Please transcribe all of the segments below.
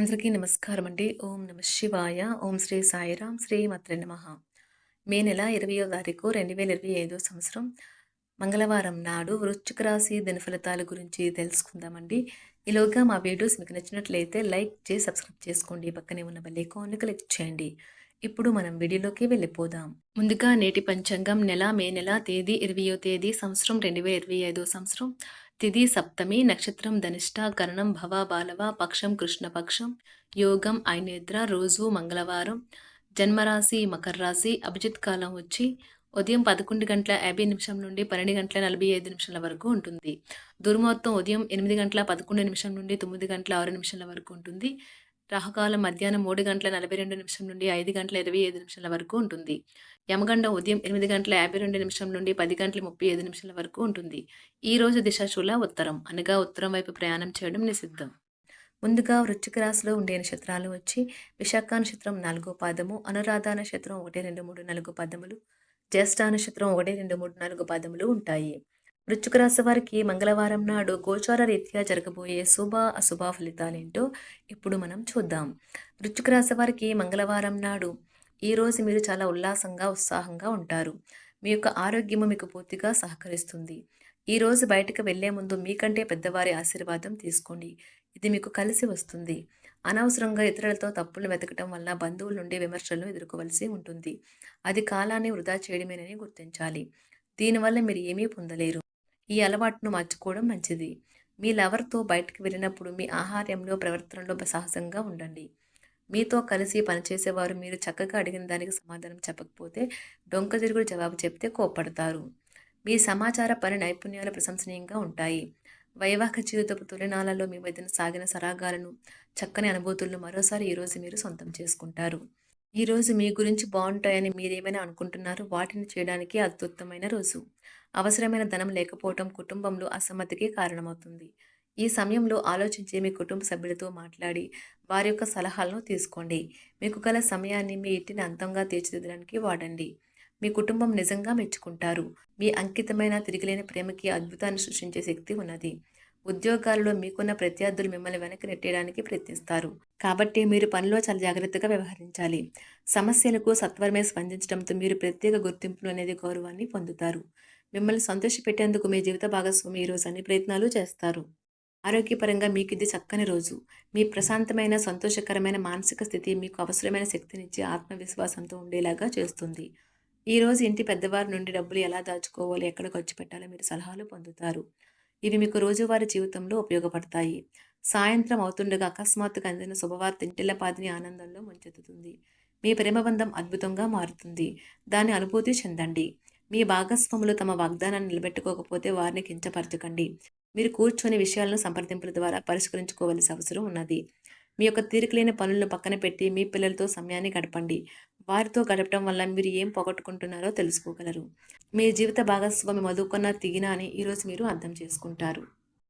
అందరికీ నమస్కారం అండి. ఓం నమ శివాయ. ఓం శ్రీ సాయిరాం. శ్రీ మాత్రే నమ మే నెల 20వ తారీఖు 2025 సంవత్సరం మంగళవారం నాడు వృశ్చిక రాశి దినఫలితాల గురించి తెలుసుకుందామండి. ఈలోగా మా వీడియోస్ మీకు నచ్చినట్లయితే లైక్ చేసి సబ్స్క్రైబ్ చేసుకోండి. పక్కనే ఉన్న బల్లి ఐకాన్‌ని క్లిక్ చేయండి. ఇప్పుడు మనం వీడియోలోకి వెళ్ళిపోదాం. ముందుగా నేటి పంచాంగం నెల మే నెల తేదీ 20వ తేదీ సంవత్సరం 2025 సంవత్సరం తిథి సప్తమి నక్షత్రం ధనిష్ట కరణం భవ బాలవ పక్షం కృష్ణపక్షం యోగం ఐనేద్ర రోజు మంగళవారం జన్మరాశి మకర రాశి అభిజిత్ కాలం వచ్చి ఉదయం పదకొండు గంటల యాభై నిమిషం నుండి పన్నెండు గంటల నలభై ఐదు నిమిషాల వరకు ఉంటుంది. దుర్ముహూర్తం ఉదయం ఎనిమిది గంటల పదకొండు నిమిషం నుండి తొమ్మిది గంటల ఆరు నిమిషాల వరకు ఉంటుంది. రాహుకాలం మధ్యాహ్నం మూడు గంటల నలభై రెండు నిమిషం నుండి ఐదు గంటల ఇరవై ఐదు నిమిషాల వరకు ఉంటుంది. యమగండ ఉదయం ఎనిమిది గంటల యాభై రెండు నిమిషం నుండి పది గంటల ముప్పై ఐదు నిమిషాల వరకు ఉంటుంది. ఈ రోజు దిశాశూల ఉత్తరం. అనగా ఉత్తరం వైపు ప్రయాణం చేయడం నిషిద్ధం. ముందుగా వృశ్చిక రాశిలో ఉండే నక్షత్రాలు వచ్చి విశాఖ నక్షత్రం నాలుగో పాదము అనురాధ నక్షత్రం ఒకటి రెండు మూడు నాలుగు పదములు జ్యేష్ఠ నక్షత్రం ఒకటి రెండు మూడు నాలుగు పదములు ఉంటాయి. వృశ్చిక రాశి వారికి మంగళవారం నాడు గోచార రీత్యా జరగబోయే శుభ అశుభ ఫలితాలేంటో ఇప్పుడు మనం చూద్దాం. వృశ్చిక రాశి వారికి మంగళవారం నాడు ఈ రోజు మీరు చాలా ఉల్లాసంగా ఉత్సాహంగా ఉంటారు. మీ యొక్క ఆరోగ్యము మీకు పూర్తిగా సహకరిస్తుంది. ఈ రోజు బయటకు వెళ్ళే ముందు మీకంటే పెద్దవారి ఆశీర్వాదం తీసుకోండి. ఇది మీకు కలిసి వస్తుంది. అనవసరంగా ఇతరులతో తప్పులు వెతకటం వల్ల బంధువుల నుండి విమర్శలను ఎదుర్కోవలసి ఉంటుంది. అది కాలాన్ని వృధా చేయడమేనని గుర్తించాలి. దీనివల్ల మీరు ఏమీ పొందలేరు. ఈ అలవాటును మార్చుకోవడం మంచిది. మీ లవర్తో బయటకు వెళ్ళినప్పుడు మీ ఆహార్యంలో ప్రవర్తనలో సాహసంగా ఉండండి. మీతో కలిసి పనిచేసేవారు మీరు చక్కగా అడిగిన దానికి సమాధానం చెప్పకపోతే డొంక తిరుగుడు జవాబు చెప్తే కోప్పడతారు. మీ సమాచార పని నైపుణ్యాలు ప్రశంసనీయంగా ఉంటాయి. వైవాహిక జీవితపు తొలినాలలో మీ మధ్యన సాగిన సరాగాలను చక్కని అనుభూతులను మరోసారి ఈరోజు మీరు సొంతం చేసుకుంటారు. ఈరోజు మీ గురించి బాగుంటాయని మీరేమైనా అనుకుంటున్నారు వాటిని చేయడానికి అత్యుత్తమైన రోజు. అవసరమైన ధనం లేకపోవటం కుటుంబంలో అసమ్మతికి కారణమవుతుంది. ఈ సమయంలో ఆలోచించి మీ కుటుంబ సభ్యులతో మాట్లాడి వారి యొక్క సలహాలను తీసుకోండి. మీకు గల సమయాన్ని మీ ఇంటిని అంతంగా తీర్చిదిద్దడానికి వాడండి. మీ కుటుంబం నిజంగా మెచ్చుకుంటారు. మీ అంకితమైన తిరిగిలేని ప్రేమకి అద్భుతాన్ని సృష్టించే శక్తి ఉన్నది. ఉద్యోగాలలో మీకున్న ప్రత్యర్థులు మిమ్మల్ని వెనక్కి నెట్టేయడానికి ప్రయత్నిస్తారు. కాబట్టి మీరు పనిలో చాలా జాగ్రత్తగా వ్యవహరించాలి. సమస్యలకు సత్వరమే స్పందించడంతో మీరు ప్రత్యేక గుర్తింపును అనేది గౌరవాన్ని పొందుతారు. మిమ్మల్ని సంతోషపెట్టేందుకు మీ జీవిత భాగస్వామి ఈరోజు అన్ని ప్రయత్నాలు చేస్తారు. ఆరోగ్యపరంగా మీకు ఇది చక్కని రోజు. మీ ప్రశాంతమైన సంతోషకరమైన మానసిక స్థితి మీకు అవసరమైన శక్తినిచ్చి ఆత్మవిశ్వాసంతో ఉండేలాగా చేస్తుంది. ఈరోజు ఇంటి పెద్దవారి నుండి డబ్బులు ఎలా దాచుకోవాలి ఎక్కడ ఖర్చు పెట్టాలో మీరు సలహాలు పొందుతారు. ఇవి మీకు రోజువారీ జీవితంలో ఉపయోగపడతాయి. సాయంత్రం అవుతుండగా అకస్మాత్తుగా అందిన శుభవార్త ఇంటిల్లపాదిని ఆనందంలో ముంచెత్తుతుంది. మీ ప్రేమబంధం అద్భుతంగా మారుతుంది. దాని అనుభూతి చెందండి. మీ భాగస్వాములు తమ వాగ్దానాన్ని నిలబెట్టుకోకపోతే వారిని కించపరచకండి. మీరు కూర్చొని విషయాలను సంప్రదింపుల ద్వారా పరిష్కరించుకోవాల్సిన అవసరం ఉన్నది. మీ యొక్క తీరికలేని పనులను పక్కన పెట్టి మీ పిల్లలతో సమయాన్ని గడపండి. వారితో గడపడం వల్ల మీరు ఏం పోగొట్టుకుంటున్నారో తెలుసుకోగలరు. మీ జీవిత భాగస్వామి మధుకున్న తిగినా అని ఈరోజు మీరు అర్థం చేసుకుంటారు.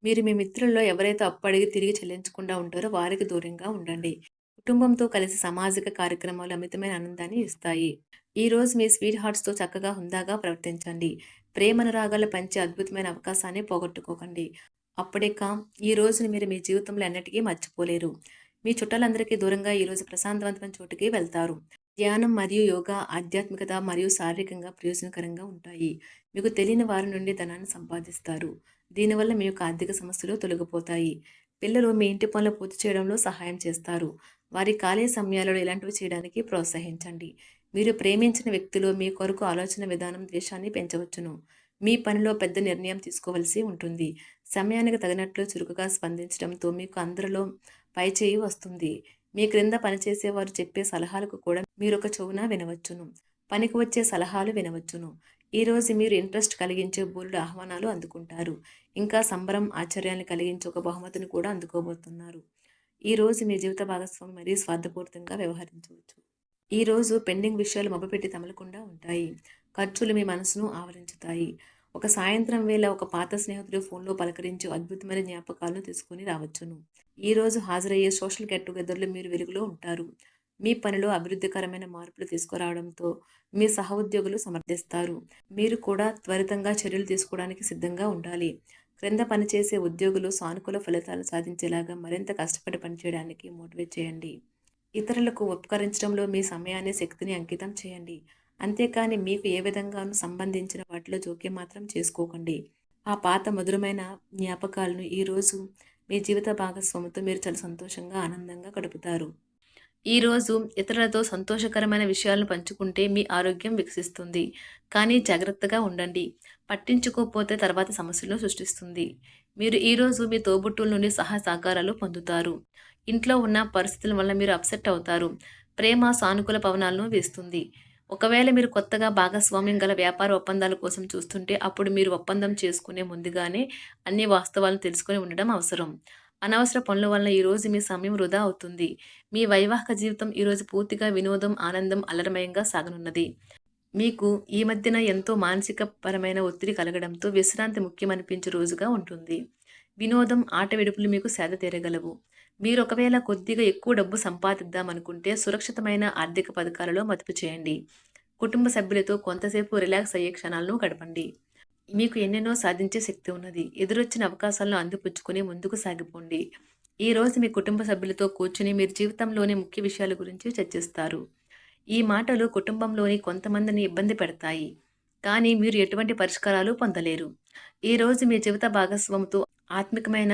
మీరు మీ మిత్రుల్లో ఎవరైతే అప్పు అడిగి తిరిగి చెల్లించకుండా ఉంటారో వారికి దూరంగా ఉండండి. కుటుంబంతో కలిసి సామాజిక కార్యక్రమాలు అమితమైన ఆనందాన్ని ఇస్తాయి. ఈ రోజు మీ స్వీట్ హార్ట్స్తో చక్కగా హుందాగా ప్రవర్తించండి. ప్రేమనురాగాలు పంచే అద్భుతమైన అవకాశాన్ని పోగొట్టుకోకండి. అప్పుడే కామ్ ఈ రోజుని మీరు మీ జీవితంలో ఎన్నటికీ మర్చిపోలేరు. మీ చుట్టాలందరికీ దూరంగా ఈరోజు ప్రశాంతవంతమైన చోటుకి వెళ్తారు. ధ్యానం మరియు యోగా ఆధ్యాత్మికత మరియు శారీరకంగా ప్రయోజనకరంగా ఉంటాయి. మీకు తెలియని వారి నుండి ధనాన్ని సంపాదిస్తారు. దీనివల్ల మీ యొక్క ఆర్థిక సమస్యలు తొలగిపోతాయి. పిల్లలు మీ ఇంటి పనులు పూర్తి చేయడంలో సహాయం చేస్తారు. వారి ఖాళీ సమయాలలో ఇలాంటివి చేయడానికి ప్రోత్సహించండి. మీరు ప్రేమించిన వ్యక్తులు మీ కొరకు ఆలోచన విధానం ద్వేషాన్ని పెంచవచ్చును. మీ పనిలో పెద్ద నిర్ణయం తీసుకోవలసి ఉంటుంది. సమయానికి తగినట్లు చురుకుగా స్పందించడంతో మీకు అందరిలో పైచేయి వస్తుంది. మీ క్రింద పనిచేసేవారు చెప్పే సలహాలకు కూడా మీరొక చెవున వినవచ్చును. పనికి వచ్చే సలహాలు వినవచ్చును. ఈరోజు మీరు ఇంట్రెస్ట్ కలిగించే బోల్డ్ ఆహ్వానాలు అందుకుంటారు. ఇంకా సంబరం ఆశ్చర్యాన్ని కలిగించే ఒక బహుమతిని కూడా అందుకోబోతున్నారు. ఈరోజు మీ జీవిత భాగస్వామి మరీ స్వార్థపూరితంగా వ్యవహరించవచ్చు. ఈరోజు పెండింగ్ విషయాలు మొబపెట్టి తమలకుండా ఉంటాయి. ఖర్చులు మీ మనసును ఆవరించుతాయి. ఒక సాయంత్రం వేళ ఒక పాత స్నేహితుడు ఫోన్లో పలకరించి అద్భుతమైన జ్ఞాపకాలను తీసుకుని రావచ్చును. ఈరోజు హాజరయ్యే సోషల్ గెట్ టుగెదర్లో మీరు వెలుగులో ఉంటారు. మీ పనిలో అభివృద్ధికరమైన మార్పులు తీసుకురావడంతో మీ సహోద్యోగులు సమర్థిస్తారు. మీరు కూడా త్వరితంగా చర్యలు తీసుకోవడానికి సిద్ధంగా ఉండాలి. క్రింద పనిచేసే ఉద్యోగులు సానుకూల ఫలితాలు సాధించేలాగా మరింత కష్టపడి పనిచేయడానికి మోటివేట్ చేయండి. ఇతరులకు ఉపకరించడంలో మీ సమయాన్ని శక్తిని అంకితం చేయండి. అంతేకాని మీకు ఏ విధంగానూ సంబంధించిన వాటిలో జోక్యం మాత్రం చేసుకోకండి. ఆ పాత మధురమైన జ్ఞాపకాలను ఈరోజు మీ జీవిత భాగస్వామితో మీరు చాలా సంతోషంగా ఆనందంగా గడుపుతారు. ఈరోజు ఇతరులతో సంతోషకరమైన విషయాలను పంచుకుంటే మీ ఆరోగ్యం వికసిస్తుంది. కానీ జాగ్రత్తగా ఉండండి. పట్టించుకోకపోతే తర్వాత సమస్యలను సృష్టిస్తుంది. మీరు ఈరోజు మీ తోబుట్టుల నుండి సహా సహకారాలు పొందుతారు. ఇంట్లో ఉన్న పరిస్థితుల వల్ల మీరు అప్సెట్ అవుతారు. ప్రేమ సానుకూల పవనాలను వేస్తుంది. ఒకవేళ మీరు కొత్తగా భాగస్వామ్యం గల వ్యాపార ఒప్పందాల కోసం చూస్తుంటే అప్పుడు మీరు ఒప్పందం చేసుకునే ముందుగానే అన్ని వాస్తవాలను తెలుసుకొని ఉండడం అవసరం. అనవసర పనుల వలన ఈరోజు మీ సమయం వృధా అవుతుంది. మీ వైవాహిక జీవితం ఈరోజు పూర్తిగా వినోదం ఆనందం అలరమయంగా సాగనున్నది. మీకు ఈ మధ్యన ఎంతో మానసిక పరమైన ఒత్తిడి కలగడంతో విశ్రాంతి ముఖ్యమనిపించే రోజుగా ఉంటుంది. వినోదం ఆట విడుపులు మీకు సేద తీరగలవు. మీరు ఒకవేళ కొద్దిగా ఎక్కువ డబ్బు సంపాదిద్దామనుకుంటే సురక్షితమైన ఆర్థిక పథకాలలో మదుపు చేయండి. కుటుంబ సభ్యులతో కొంతసేపు రిలాక్స్ అయ్యే క్షణాలను గడపండి. మీకు ఎన్నెన్నో సాధించే శక్తి ఉన్నది. ఎదురొచ్చిన అవకాశాలను అందిపుచ్చుకుని ముందుకు సాగిపోండి. ఈ రోజు మీ కుటుంబ సభ్యులతో కూర్చుని మీరు జీవితంలోని ముఖ్య విషయాల గురించి చర్చిస్తారు. ఈ మాటలు కుటుంబంలోని కొంతమందిని ఇబ్బంది పెడతాయి. కానీ మీరు ఎటువంటి పరిష్కారాలు పొందలేరు. ఈ రోజు మీ జీవిత భాగస్వామితో ఆత్మికమైన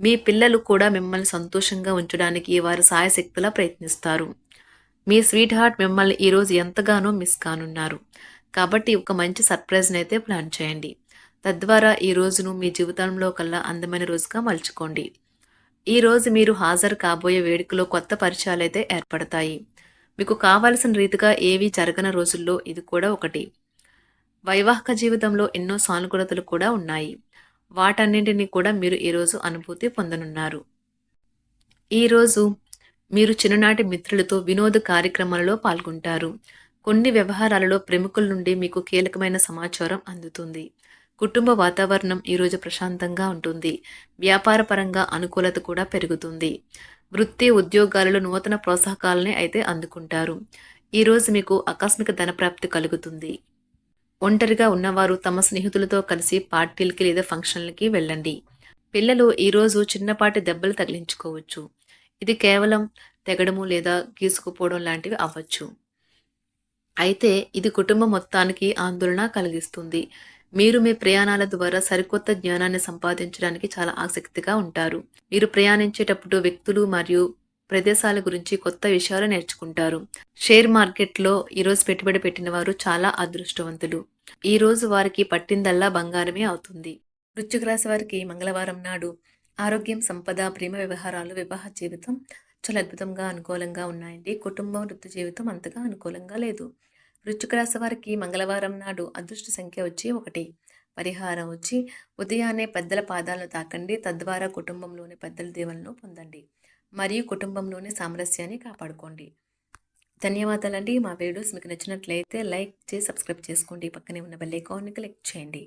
మీ పిల్లలు కూడా మిమ్మల్ని సంతోషంగా ఉంచడానికి వారు సాయశక్తులా ప్రయత్నిస్తారు. మీ స్వీట్ హార్ట్ మిమ్మల్ని ఈరోజు ఎంతగానో మిస్ కానున్నారు. కాబట్టి ఒక మంచి సర్ప్రైజ్ని అయితే ప్లాన్ చేయండి. తద్వారా ఈ రోజును మీ జీవితంలో కల్లా అందమైన రోజుగా మలుచుకోండి. ఈ రోజు మీరు హాజరు కాబోయే వేడుకలో కొత్త పరిచయాలు అయితే ఏర్పడతాయి. మీకు కావలసిన రీతిగా ఏవి జరగని రోజుల్లో ఇది కూడా ఒకటి. వైవాహిక జీవితంలో ఎన్నో సానుకూలతలు కూడా ఉన్నాయి. వాటన్నింటినీ కూడా మీరు ఈరోజు అనుభూతి పొందనున్నారు. ఈరోజు మీరు చిన్ననాటి మిత్రులతో వినోద కార్యక్రమాలలో పాల్గొంటారు. కొన్ని వ్యవహారాలలో ప్రముఖుల నుండి మీకు కీలకమైన సమాచారం అందుతుంది. కుటుంబ వాతావరణం ఈరోజు ప్రశాంతంగా ఉంటుంది. వ్యాపారపరంగా అనుకూలత కూడా పెరుగుతుంది. వృత్తి ఉద్యోగాలలో నూతన ప్రోత్సాహకాలని అయితే అందుకుంటారు. ఈరోజు మీకు ఆకస్మిక ధనప్రాప్తి కలుగుతుంది. ఒంటరిగా ఉన్నవారు తమ స్నేహితులతో కలిసి పార్టీలకి లేదా ఫంక్షన్లకి వెళ్ళండి. పిల్లలు ఈరోజు చిన్నపాటి దెబ్బలు తగిలించుకోవచ్చు. ఇది కేవలం తెగడము లేదా గీసుకుపోవడం లాంటివి అవ్వచ్చు. అయితే ఇది కుటుంబం మొత్తానికి ఆందోళన కలిగిస్తుంది. మీరు మీ ప్రయాణాల ద్వారా సరికొత్త జ్ఞానాన్ని సంపాదించడానికి చాలా ఆసక్తిగా ఉంటారు. మీరు ప్రయాణించేటప్పుడు వ్యక్తులు మరియు ప్రదేశాల గురించి కొత్త విషయాలు నేర్చుకుంటారు. షేర్ మార్కెట్లో ఈరోజు పెట్టుబడి పెట్టిన వారు చాలా అదృష్టవంతులు. ఈ రోజు వారికి పట్టిందల్లా బంగారమే అవుతుంది. వృశ్చిక రాశి వారికి మంగళవారం నాడు ఆరోగ్యం సంపద ప్రేమ వ్యవహారాలు వివాహ జీవితం చాలా అద్భుతంగా అనుకూలంగా ఉన్నాయండి. కుటుంబం వృత్తి జీవితం అంతగా అనుకూలంగా లేదు. వృశ్చిక రాశి వారికి మంగళవారం నాడు అదృష్ట సంఖ్య వచ్చి ఒకటి. పరిహారం వచ్చి ఉదయాన్నే పెద్దల పాదాలను తాకండి. తద్వారా కుటుంబంలోని పెద్దల దీవెనలను పొందండి. మరియు కుటుంబంలోని సామరస్యాన్ని కాపాడుకోండి. ధన్యవాదాలండి. మా వీడియోస్ మీకు నచ్చినట్లయితే లైక్ చేసి సబ్స్క్రైబ్ చేసుకోండి. పక్కనే ఉన్న బెల్ ఐకాన్ని క్లిక్ చేయండి.